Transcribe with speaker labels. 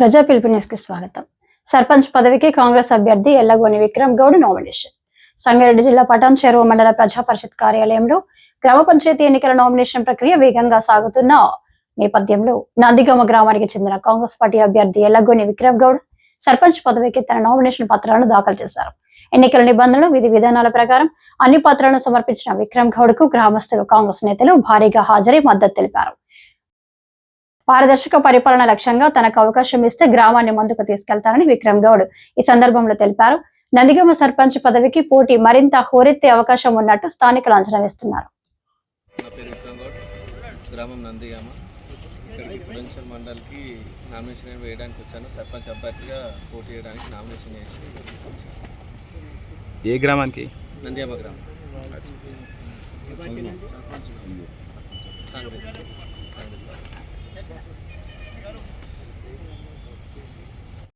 Speaker 1: ప్రజా పిలుపు న్యూస్కి స్వాగతం. సర్పంచ్ పదవికి కాంగ్రెస్ అభ్యర్థి ఎల్లగోని విక్రమ్ గౌడ్ నామినేషన్. సంగారెడ్డి జిల్లా పటాన్ చెరువు మండల ప్రజా పరిషత్ కార్యాలయంలో గ్రామ పంచాయతీ ఎన్నికల నామినేషన్ ప్రక్రియ వేగంగా సాగుతున్న నేపథ్యంలో నందిగమ గ్రామానికి చెందిన కాంగ్రెస్ పార్టీ అభ్యర్థి ఎల్లగోని విక్రమ్ గౌడ్ సర్పంచ్ పదవికి తన నామినేషన్ పత్రాలను దాఖలు చేశారు. ఎన్నికల నిబంధనలు విధి విధానాల ప్రకారం అన్ని పత్రాలను సమర్పించిన విక్రమ్ గౌడ్కు గ్రామస్తులు కాంగ్రెస్ నేతలు భారీగా హాజరై మద్దతు తెలిపారు. పారదర్శక పరిపాలన లక్ష్యంగా తనకు అవకాశం ఇస్తే గ్రామాన్ని ముందుకు తీసుకెళ్తానని విక్రమ్ గౌడ్ ఈ సందర్భంలో తెలిపారు. నందిగామ సర్పంచ్ పదవికి పోటీ మరింత హోరెత్తే అవకాశం ఉన్నట్టు స్థానికులు అంచనా వేస్తున్నారు.
Speaker 2: నా పేరు విక్రమ్ గౌడ్. గ్రామం నందిగామ ఇక్కడికి పొటెన్షియల్ మండల్కి నామినేషన్ వేయడానికి వచ్చాను. సర్పంచ్ అభ్యర్థిగా పోటీ చేయడానికి నామినేషన్ చేసి వచ్చాను
Speaker 3: ఏ గ్రామానికి?
Speaker 2: నందిగామ గ్రామం. కాంగ్రెస్. కాంగ్రెస్.